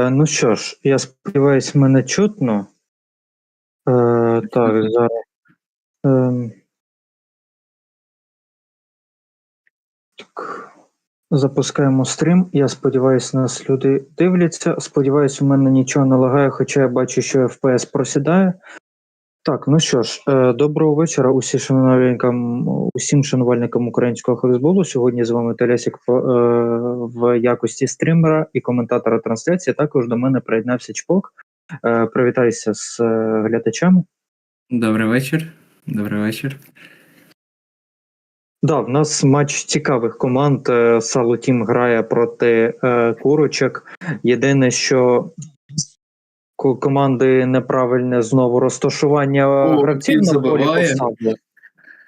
Е, Ну що ж, я сподіваюся, мене чутно. Е, так, зараз. Е, Так. Запускаємо стрім. Я сподіваюся, нас люди дивляться. Сподіваюся, у мене нічого не лагає, хоча я бачу, що FPS просідає. Так, ну що ж, е, доброго вечора усі шанувальникам, усім шанувальникам українського футболу. Сьогодні з вами Телясік е, в якості стрімера і коментатора трансляції. Також до мене приєднався Чпок. Е, Привітайся з глядачами. Добрий вечір. Добрий вечір. Да, в нас матч цікавих команд. Сало Тім грає проти е, курочок. Єдине, що команди неправильне знову розташування О, гравців на полі забиває.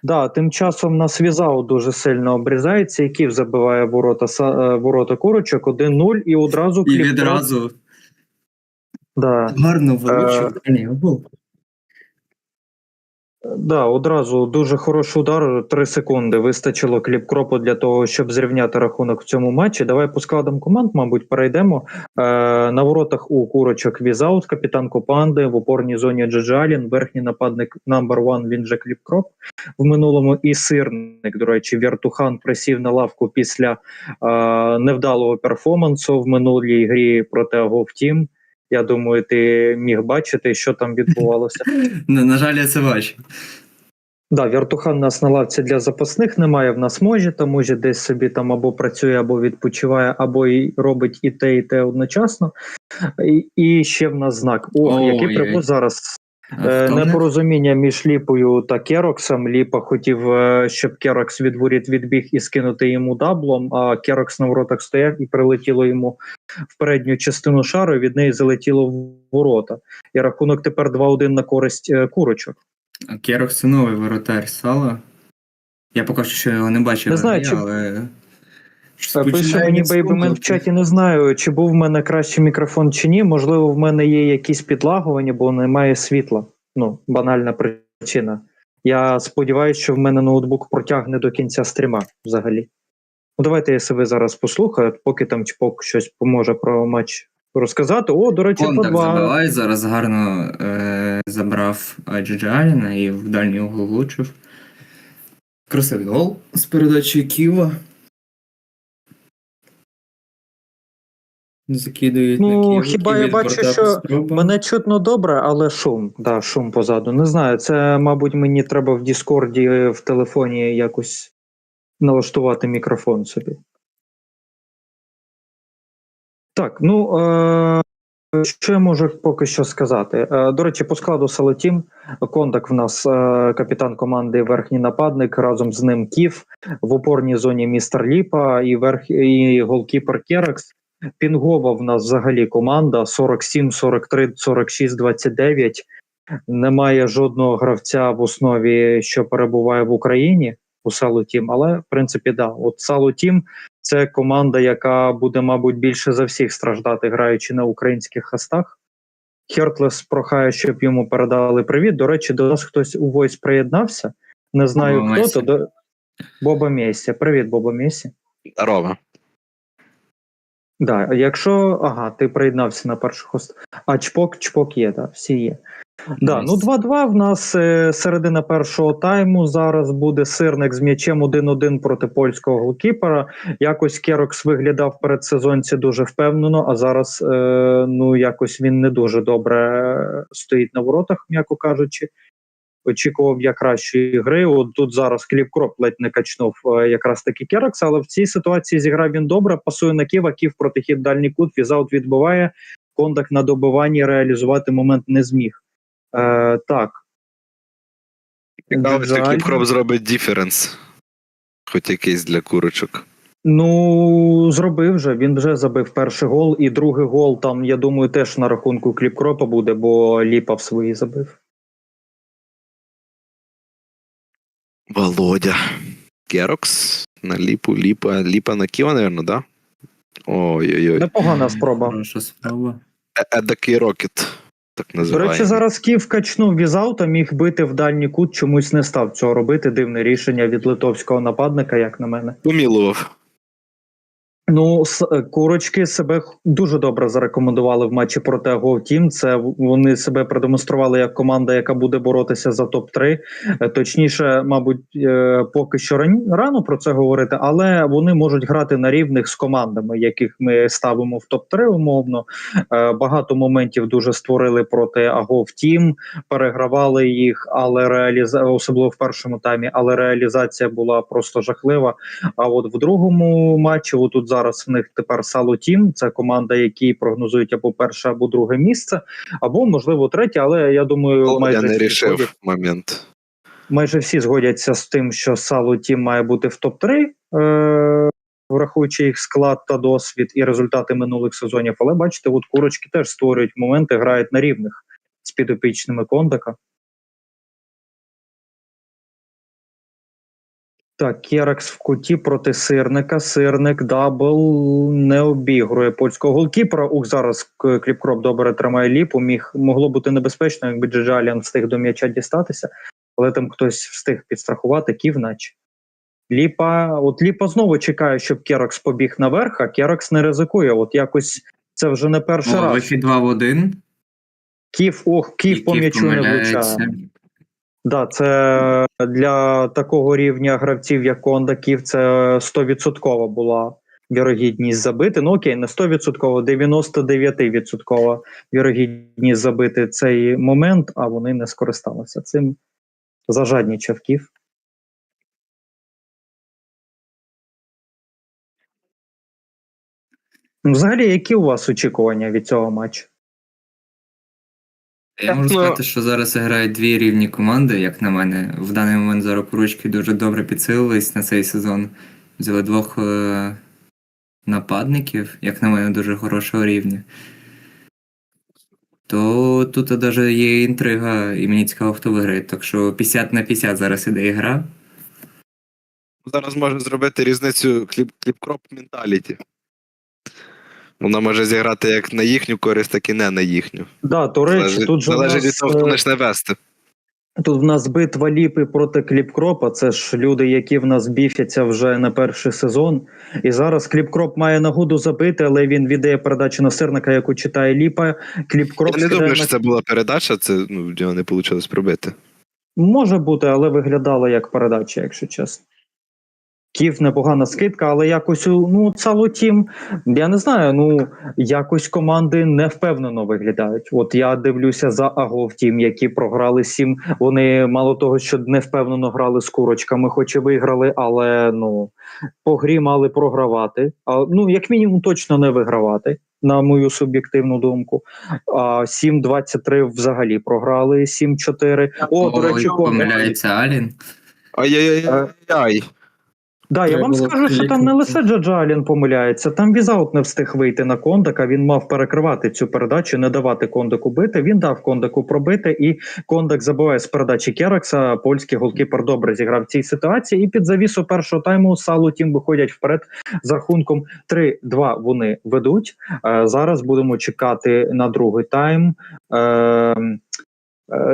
Да, тим часом на свізау дуже сильно обрізається, який забиває ворота, е, ворота курочок 1-0 і одразу І відразу Да. гарно Е, вилучив. Ні, гол. Да, одразу дуже хороший удар. Три секунди вистачило кліп кропу для того, щоб зрівняти рахунок в цьому матчі. Давай по складам команд, мабуть, перейдемо. Е, на воротах у курочок Візаут, капітан Копанди, в опорній зоні Джеджалін, верхній нападник number one, він же кліп кроп. В минулому і сирник, до речі, Вертухан присів на лавку після е, невдалого перформансу в минулій грі проти Агов Тім. Я думаю, ти міг бачити, що там відбувалося. На, на жаль, я це бачу. Да, Вертухан у нас на лавці для запасних немає. В нас може, та може десь собі там або працює, або відпочиває, або і робить і те, і те одночасно. І, і ще в нас знак. О, О який прибув зараз. Е, непорозуміння між Ліпою та Кероксом. Ліпа хотів, е, щоб Керокс від воріт відбіг і скинути йому даблом, а Керокс на воротах стояв і прилетіло йому в передню частину шару, і від неї залетіло в ворота. І рахунок тепер 2-1 на користь е, курочок. А Керох це новий воротар Сала. Я поки що його не бачив, Не знаю, чи- але. Пише мені Бейбімен в чаті, не знаю, чи був в мене кращий мікрофон чи ні. Можливо, в мене є якісь підлагування, бо немає світла. Ну, банальна причина. Я сподіваюся, що в мене ноутбук протягне до кінця стріма взагалі. Ну, давайте я себе зараз послухаю, поки там Чпок щось поможе про матч розказати. О, до речі, по два. забиває, зараз гарно е, забрав Джеджаліна і в дальній угол влучив. Красивий гол з передачі Ківа. Закидують Ну, на хіба я бачу, що спроба. Мене чутно добре, але шум. Да, шум позаду. Не знаю. Це, мабуть, мені треба в Діскорді в телефоні якось налаштувати мікрофон собі. Так, ну е- що я можу поки що сказати? Е, до речі, по складу Салатім Кондак в нас е- капітан команди верхній нападник, разом з ним Кіф, в опорній зоні містер Ліпа і верх і голкіпер Керекс. Пінгова в нас взагалі команда 47, 43, 46, 29. Немає жодного гравця в основі, що перебуває в Україні у Салу Тім. Але в принципі, да, от Салу Тім це команда, яка буде, мабуть, більше за всіх страждати, граючи на українських хастах. Хертлес прохає, щоб йому передали привіт. До речі, до нас хтось у Войс приєднався. Не знаю Боба хто Месі. то. До... Боба Месі. Привіт, Боба Месі. Здорово. Да, якщо ага, ти приєднався на перший хост. А чпок, чпок є, да, всі є. Да, ну 2-2 в нас е, середина першого тайму. Зараз буде сирник з м'ячем 1-1 проти польського голкіпера. Якось Керокс виглядав в передсезонці дуже впевнено, а зараз е, ну якось він не дуже добре стоїть на воротах, м'яко кажучи. Очікував я кращої гри. От тут зараз кліп кроп ледь не качнув е, якраз таки Керекс, але в цій ситуації зіграв він добре. Пасує на Ківа, Ків протихід дальній кут, візаут відбиває. Кондак на добиванні реалізувати момент не зміг. Е, так. Цікаво, що Джеджалін. Кліпкроп зробить діференс. Хоч якийсь для курочок. Ну, зробив вже. Він вже забив перший гол, і другий гол там, я думаю, теж на рахунку кліпкропа буде, бо Ліпа в свої забив. Володя. Керокс на ліпу, ліпа. Ліпа на Ківа, напевно, да? Ой-ой-ой. Непогана спроба. Хороша спроба. Е- Едакий рокет. Так До називаємо. речі, зараз Ків качнув візаута, міг бити в дальній кут, чомусь не став цього робити. Дивне рішення від литовського нападника, як на мене. Помілував. Ну, е, курочки себе дуже добре зарекомендували в матчі проти Агов Тім. Це вони себе продемонстрували як команда, яка буде боротися за топ-3. Е, Точніше, мабуть, е, поки що рано про це говорити, але вони можуть грати на рівних з командами, яких ми ставимо в топ-3 умовно. Е, Багато моментів дуже створили проти Агов Тім, перегравали їх, але реаліза... особливо в першому таймі, але реалізація була просто жахлива. А от в другому матчі, отут зараз в них тепер Сало Тім, це команда, які прогнозують або перше, або друге місце, або можливо третє. Але я думаю, О, майже я не рішив згодять- момент. майже всі згодяться з тим, що Сало Тім має бути в топ-3, е- врахуючи їх склад та досвід і результати минулих сезонів. Але бачите, от курочки теж створюють моменти, грають на рівних з підопічними Кондака. Так, Керакс в куті проти сирника. Сирник дабл не обігрує польського голкіпера. Ух, зараз кліпкроп добре тримає ліпу. Міг могло бути небезпечно, якби Джеджаліан встиг до м'яча дістатися, але там хтось встиг підстрахувати, ків наче. Ліпа, от Ліпа знову чекає, щоб Керакс побіг наверх, а Керакс не ризикує. От якось це вже не перший О, раз. вихід 2 в 1. Ків, ох, ків по м'ячу не влучає. Да, це для такого рівня гравців, як Конда, Ків, це 100% була вірогідність забити. Ну окей, не 100%, 99% вірогідність забити цей момент, а вони не скористалися цим. Зажаднічав Ків. Ну, Взагалі, які у вас очікування від цього матчу? Я можу Ну, сказати, що зараз грають дві рівні команди, як на мене. В даний момент зараз курочки дуже добре підсилились на цей сезон. Взяли двох е- нападників, як на мене, дуже хорошого рівня. То тут навіть є інтрига, і мені цікаво, хто виграє. Так що 50 на 50 зараз іде ігра. Зараз може зробити різницю кліп, кліпкроп менталіті. Вона може зіграти як на їхню користь, так і не на їхню. Да, до речі, Залежить, тут же залежить від того, хто е, почне вести. Тут в нас битва ліпи проти Кліпкропа. Це ж люди, які в нас біфяться вже на перший сезон. І зараз Кліпкроп має нагоду забити, але він віддає передачу на сирника, яку читає ліпа. Кліпкроп Я не думаю, на- що це була передача, це ну, в нього не вийшло пробити. може бути, але виглядало як передача, якщо чесно. Ків непогана скидка, але якось у ну Сало Тім, я не знаю. Ну якось команди не впевнено виглядають. От я дивлюся за Агов Тім, які програли сім. Вони мало того, що не впевнено грали з курочками, хоч і виграли, але ну по грі мали програвати. А ну як мінімум, точно не вигравати. На мою суб'єктивну думку. А 7-23 взагалі програли 7-4. О, до речі, помиляється Алін. Ай-яй-яй-яй. Да, я вам скажу, що там не лише Джаджа Алін помиляється, там Візаут не встиг вийти на Кондака. Він мав перекривати цю передачу, не давати Кондаку бити. Він дав Кондаку пробити, і Кондак забиває з передачі Керакса. Польський голкіпер добре зіграв в цій ситуації. І під завісу першого тайму Салу Тім виходять вперед з рахунком 3-2 Вони ведуть. Е, зараз будемо чекати на другий тайм. Е,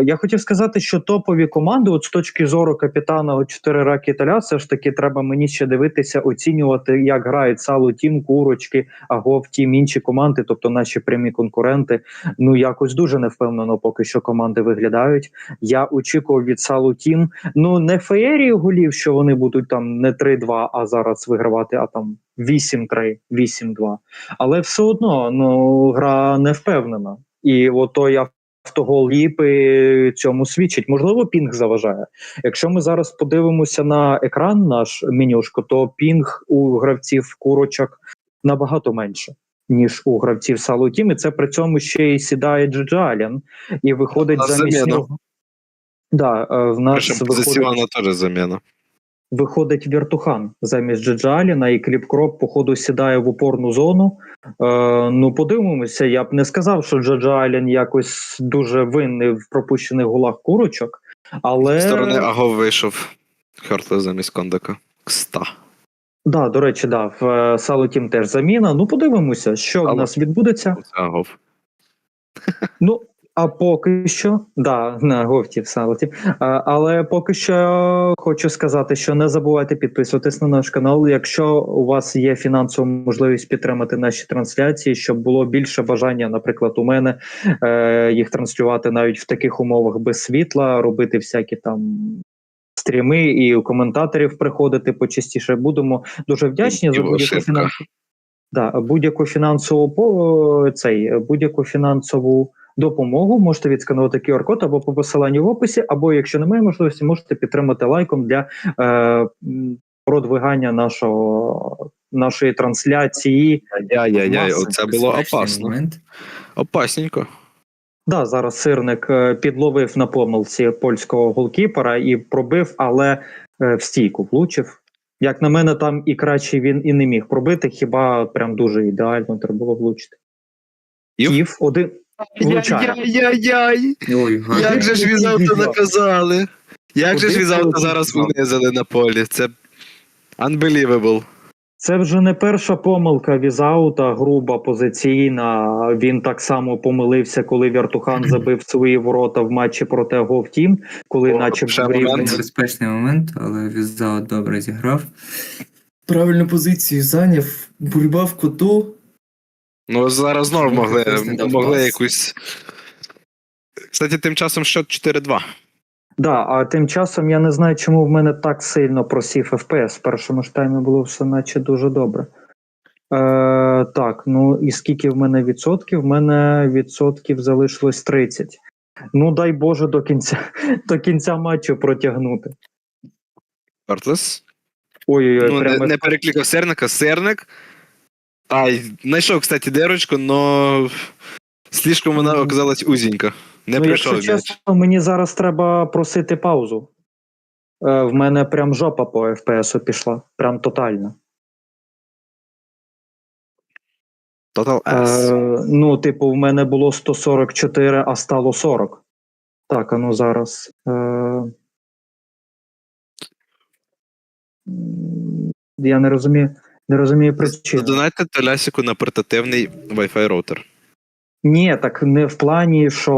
Я хотів сказати, що топові команди, от з точки зору капітана от 4 раки Італя, все ж таки треба мені ще дивитися, оцінювати, як грають Сало Тім, Курочки, Агов Тім, інші команди, тобто наші прямі конкуренти. Ну якось дуже невпевнено поки що команди виглядають. Я очікував від Салу Тім, ну не феєрію голів, що вони будуть там не 3-2, а зараз вигравати, а там 8-3, 8-2. Але все одно ну гра не впевнена. І ото я автогол ліпи цьому свідчить. Можливо, пінг заважає. Якщо ми зараз подивимося на екран наш менюшко, то пінг у гравців курочок набагато менше. Ніж у гравців Салу Тім, і це при цьому ще й сідає Джеджалін, і виходить замість нього. Да, е, в нас виходить, теж заміна. Виходить Віртухан замість Джеджаліна, і Кліпкроп, походу, сідає в упорну зону. Е, ну, подивимося, я б не сказав, що Джеджалін якось дуже винний в пропущених голах курочок, але З сторони Агов вийшов Хертлес замість Кондака. Кста. да, до речі, да, в е, Сало Тім теж заміна. Ну, подивимося, що в нас відбудеться. Агов. Ну, А поки що, да, на говті в салаті. А, але поки що хочу сказати, що не забувайте підписуватись на наш канал. Якщо у вас є фінансова можливість підтримати наші трансляції, щоб було більше бажання, наприклад, у мене е, їх транслювати навіть в таких умовах без світла, робити всякі там. Стріми і у коментаторів приходити почастіше. Будемо дуже вдячні за будь-яку фінансову да, будь-яку фінансову цей будь-яку фінансову допомогу можете відсканувати QR-код або по посиланню в описі, або якщо немає можливості, можете підтримати лайком для е, продвигання нашого нашої трансляції. Яй-яй-яй, Маси. оце було опасно. Опасненько. Да, зараз сирник е, підловив на помилці польського голкіпера і пробив, але е, в стійку влучив. Як на мене, там і краще він і не міг пробити, хіба прям дуже ідеально треба було влучити. Київ один Яй-яй-яй! Як же ж Візаута наказали? Як же ж Куди Візаута зараз унизили на полі? Це unbelievable. Це вже не перша помилка Візаута, груба позиційна. Він так само помилився, коли Вертухан забив свої ворота в матчі проти Говтім, коли О, наче ще в рівні- Небезпечний момент, але Візаут добре зіграв. Правильну позицію зайняв, бульба в куту. Ну, зараз знову могли, не могли якусь. Кстати, тим часом счет 4-2. Да, а тим часом я не знаю, чому в мене так сильно просів FPS. В першому ж таймі було все наче дуже добре. Е, так, ну і скільки в мене відсотків? В мене відсотків залишилось 30. Ну, дай Боже, до кінця, до кінця матчу протягнути. Артлес. Ой-ой-ой, Ну, не, прямо не перекликав Серника, Серник. Ай, знайшов, кстати, дирочку, но слишком вона оказалась узенька. Не ну, прийшов якщо м'яч. чесно, мені зараз треба просити паузу. Е, в мене прям жопа по FPS пішла. Прям тотально. Total S. Е, ну, типу, в мене було 144, а стало 40. Так, а ну зараз. Е, я не розумію, не розумію причини. Донайте Толясіку на портативний Wi-Fi роутер. Ні, так не в плані, що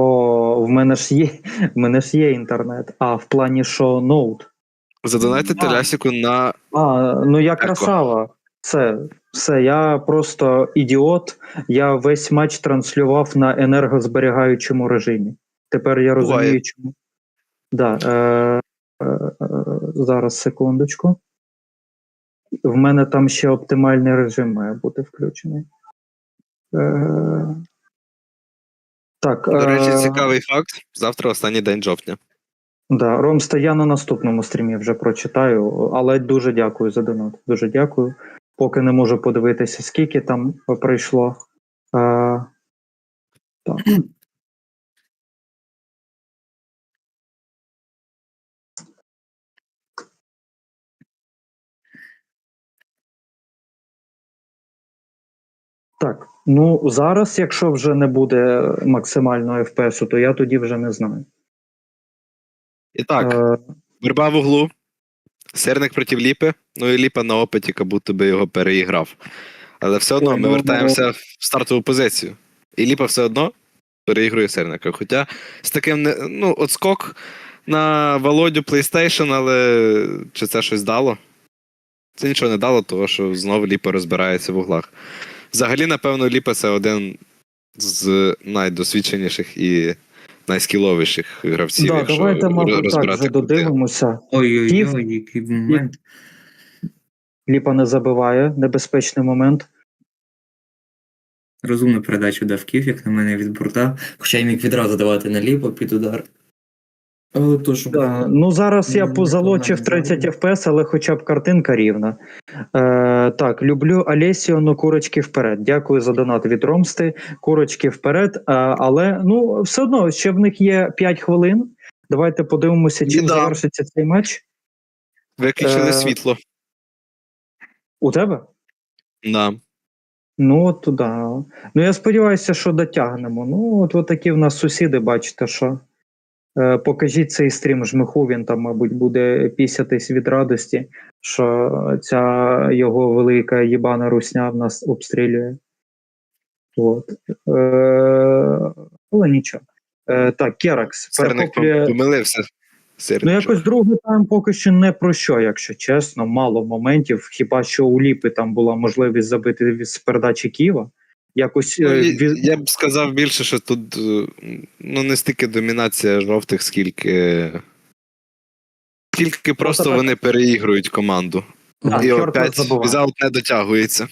в мене ж є, в мене ж є інтернет, а в плані, що ноут. Задонайте А. Толясіку на. А, ну я красава. Все, все, я просто ідіот. Я весь матч транслював на енергозберігаючому режимі. Тепер я розумію, Буває. чому. Да, е, е, е, зараз секундочку. В мене там ще оптимальний режим має бути включений. Е, так, До речі, е, цікавий факт. Завтра останній день жовтня. Да, Ромста, я на наступному стрімі вже прочитаю, але дуже дякую за донат. Дуже дякую. Поки не можу подивитися, скільки там прийшло. А, так. Так, ну зараз, якщо вже не буде максимального FPS, то я тоді вже не знаю. І так, Е, борьба в углу. Серник проти Ліпи. Ну і Ліпа на опиті, як будто би його переіграв. Але все одно ми ну, вертаємося в стартову позицію. І Ліпа все одно переігрує Серника. Хоча з таким не- ну, отскок на Володю PlayStation, але чи це щось дало? Це нічого не дало, тому що знову Ліпа розбирається в углах. Взагалі, напевно, Ліпа це один з найдосвідченіших і найскіловіших гравців. да, якщо давайте, мабуть, так вже додивимося. Ой-ой-ой, який момент. Ліпа не забиває, небезпечний момент. Розумну передачу дав Київ, як на мене, від борта. Хоча й міг відразу давати наліво під удар. Але то, що Да. Ну зараз я Ну, позалочив 30 FPS, але хоча б картинка рівна. Е, так, люблю Олесіо, ну курочки вперед. Дякую за донат від Ромсти. Курочки вперед. Е, але ну все одно ще в них є 5 хвилин. Давайте подивимося, чим Біда. завершиться цей матч. Виключили Е, світло. У тебе? Да. Ну, от туди. Ну, я сподіваюся, що дотягнемо. Ну, от, от такі в нас сусіди, бачите, що. Е, покажіть цей стрім жмиху, він там, мабуть, буде пісятись від радості, що ця його велика їбана русня в нас обстрілює. От. Е, але нічого. Е, так, Керакс перехоплює. помилився. Ну, якось другий тайм поки що не про що, якщо чесно. Мало моментів. Хіба що у Ліпи там була можливість забити з передачі Києва. Якось Ну, е, Я б сказав більше, що тут е, ну, не стільки домінація жовтих, скільки. Скільки просто просто вони переігрують команду. Так, і опять забуває. візаут не дотягується.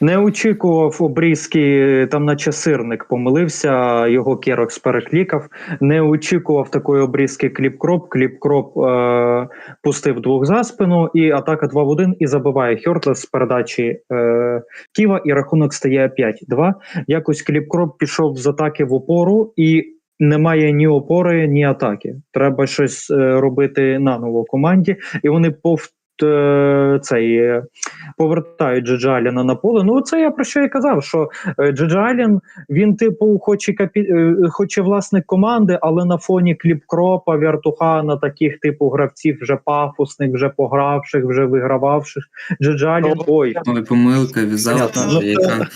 Не очікував обрізки, там наче сирник помилився, його Керокс переклікав. Не очікував такої обрізки кліп-кроп. Кліп-кроп е, пустив двох за спину, і атака 2 в 1 і забиває Хьортлес з передачі е, Ківа, і рахунок стає 5-2. Якось кліп-кроп пішов з атаки в опору і. Немає ні опори, ні атаки. Треба щось е, робити наново команді, і вони пов е, цей е, повертають Джеджа Аліна на поле. Ну це я про що і казав. Що е, Джеджа Алін, він, типу, хоч і капі... е, хоч і власник команди, але на фоні Кліпкропа, Вертухана, таких типу гравців, вже пафосних, вже погравших, вже вигрававших. Джеджа Алін, ой, Ой, помилка, Ну, яка.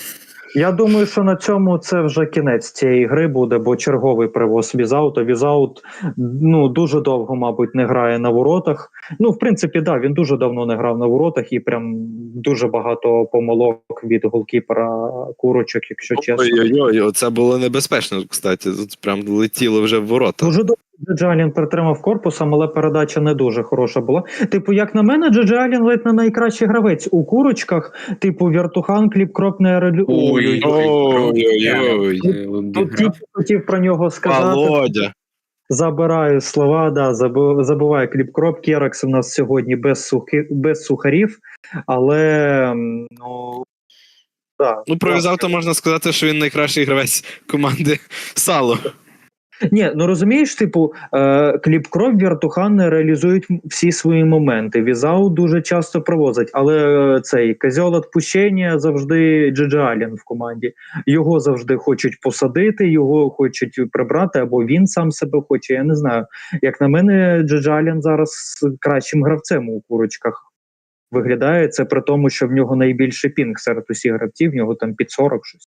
Я думаю, що на цьому це вже кінець цієї гри буде, бо черговий привоз Візаута. Візаут ну дуже довго, мабуть, не грає на воротах. Ну, в принципі, да, він дуже давно не грав на воротах, і прям дуже багато помилок від голкіпера курочок, якщо чесно. Ой-ой-ой, оце було небезпечно, кстати. Тут прям летіло вже в ворота. Дуже добре Джеджалін притримав корпусом, але передача не дуже хороша була. Типу, як на мене, Джеджалін ледь не найкращий гравець у курочках. Типу, Вертухан, Кліп-Кроп не реалю... Ой. Тут тільки хотів про нього сказати. Володя. Забираю слова, да, забу- забуваю кліп-кроп. Керакс у нас сьогодні без, сухи, без сухарів, але ну. Да, Ну, про Візаута можна сказати, що він найкращий гравець команди Сало. Ні, ну розумієш, типу, е, кліп-кроп Вертухан реалізують всі свої моменти. Візау дуже часто провозить, але е, цей козьол відпущення завжди Джеджа Алін в команді. Його завжди хочуть посадити, його хочуть прибрати, або він сам себе хоче. Я не знаю. Як на мене, Джеджа Алін зараз кращим гравцем у курочках виглядає. Це при тому, що в нього найбільший пінг серед усіх гравців, в нього там під 40 щось.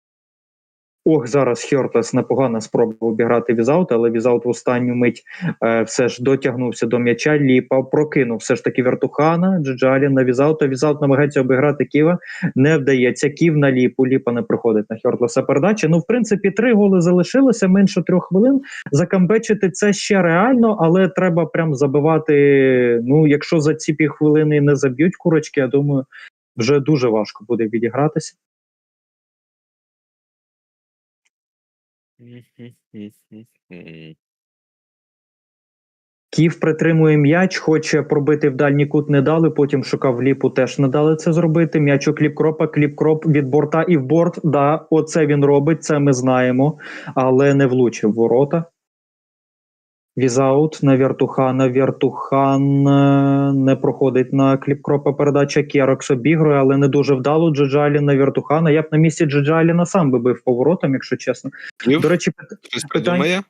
Ох, зараз Хьортес непогана спроба обіграти Візаут, але Візаут в останню мить е, все ж дотягнувся до м'яча, ліпав, прокинув все ж таки Вертухана, Джеджалі на Візаута. Візаут намагається обіграти Ківа, не вдається. Ків на ліпу, ліпа не приходить на Хьортлеса передачі. Ну, в принципі, три голи залишилося, менше трьох хвилин. Закамбечити це ще реально, але треба прям забивати. Ну, якщо за ці півхвилини не заб'ють курочки, я думаю, вже дуже важко буде відігратися. Київ притримує м'яч, хоче пробити в дальній кут, не дали. Потім шукав ліпу, теж не дали це зробити. М'яч кліп-кропа, кліп-кроп від борта і в борт. Да, оце він робить, це ми знаємо, але не влучив ворота. Візаут на Вертухана. Вертухан е, не проходить на кліп-кропа передача. Керокс обігрує, але не дуже вдало. Джеджалі на Вертухана. Я б на місці Джеджаліна сам би бив поворотом, якщо чесно. До речі, пит- Хтось придумає?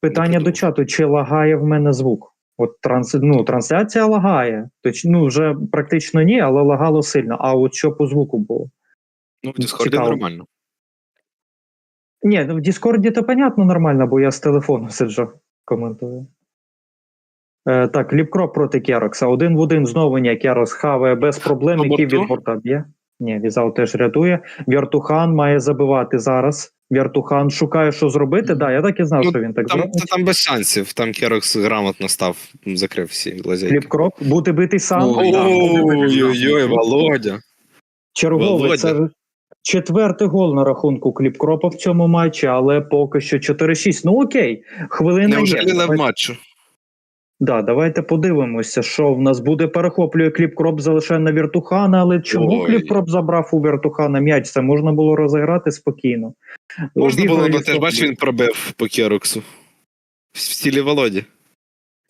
Питання до чату: чи лагає в мене звук? От транс, ну, трансляція лагає. Точ, ну, вже практично ні, але лагало сильно. А от що по звуку було? Ну, в Дискорді Цікаво. нормально. Ні, ну в Діскорді то понятно нормально, бо я з телефону сиджу, коментую. Е, так, Ліпкроп проти Керокса. Один в один знову ні, Керос хаває без проблем, який від борта б'є. Ні, Візау теж рятує. Вертухан має забивати зараз. Вертухан шукає, що зробити. Да, я так і знав, Ну, що він так Там, зробить. там без шансів. Там Керокс грамотно став, закрив всі лазейки. Кліп-кроп, бути битий сам. Ой, Да, буде битий сам. Ой-ой-ой, Володя. Черговий це четвертий гол на рахунку Кліпкропа в цьому матчі, але поки що 4-6. Ну окей, хвилина є. Неужели Давай- лев матчу? Да, давайте подивимося, що в нас буде. Перехоплює Кліпкроп, залишає на Віртухана, але чому Ой. Кліпкроп забрав у Віртухана м'яч? Це можна було розіграти спокійно. Можна було, Обігрує бо теж бачиш, він пробив по Кероксу. В стілі Володі.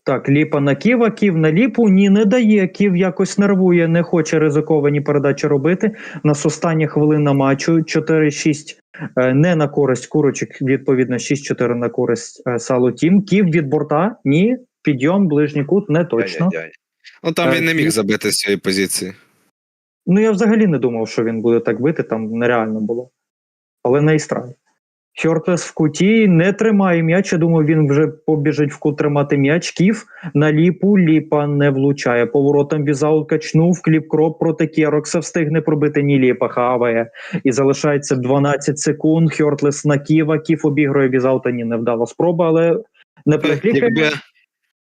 Так, ліпа на Ківа, Ків на ліпу. Ні, не дає. Ків якось нервує, не хоче ризиковані передачі робити. Нас остання хвилина матчу 4-6 е, не на користь курочок, відповідно, 6-4 на користь е, Сало Тім. Ків від борта. Ні, підйом, ближній кут, не точно. Ай-яй-яй. Ну там Е, він не міг Ків- забити з цієї позиції. Ну я взагалі не думав, що він буде так бити, там нереально було. Але на істрай. Хьортлес в куті не тримає м'яч. Я думаю, він вже побіжить в кут тримати м'яч. Кіф на ліпу, ліпа не влучає. Поворотом Візаут качнув, кліп кроп проти Керокса встигне пробити ні ліпа хаває. І залишається 12 секунд. Хьортлес на Ківа. Кіф обігрує Візаута. Ні, невдала спроба, але не переклікає. Якби,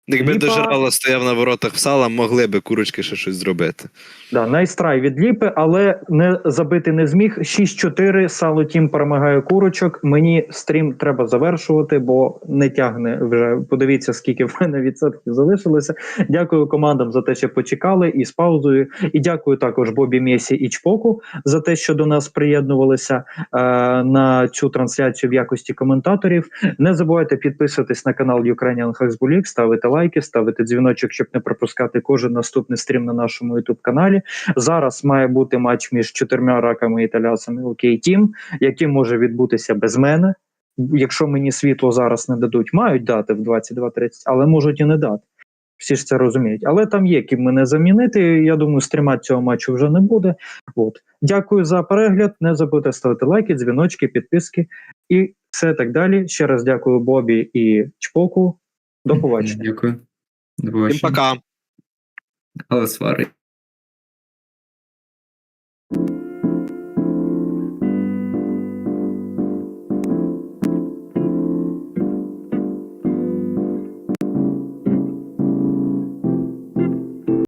якби Ліпа- дожирало стояв на воротах в сала, могли би курочки ще щось зробити. Да, найстрай від ліпи, але не забити не зміг. 6-4, Сало Тім перемагає курочок. Мені стрім треба завершувати, бо не тягне вже. Подивіться, скільки в мене відсотків залишилося. Дякую командам за те, що почекали і з паузою. І дякую також Бобі Месі і Чпоку за те, що до нас приєднувалися е, на цю трансляцію в якості коментаторів. Не забувайте підписуватись на канал Ukrainian League, ставити лайки, ставити дзвіночок, щоб не пропускати кожен наступний стрім на нашому youtube каналі. Зараз має бути матч між чотирма раками італійцями Окей Тім, який може відбутися без мене. Якщо мені світло зараз не дадуть, мають дати в 22.30, але можуть і не дати. Всі ж це розуміють. Але там є ким мене замінити. Я думаю, стріма цього матчу вже не буде. От. Дякую за перегляд. Не забудьте ставити лайки, дзвіночки, підписки і все так далі. Ще раз дякую Бобі і Чпоку. До побачення. Дякую. До Всім пока. Але свари.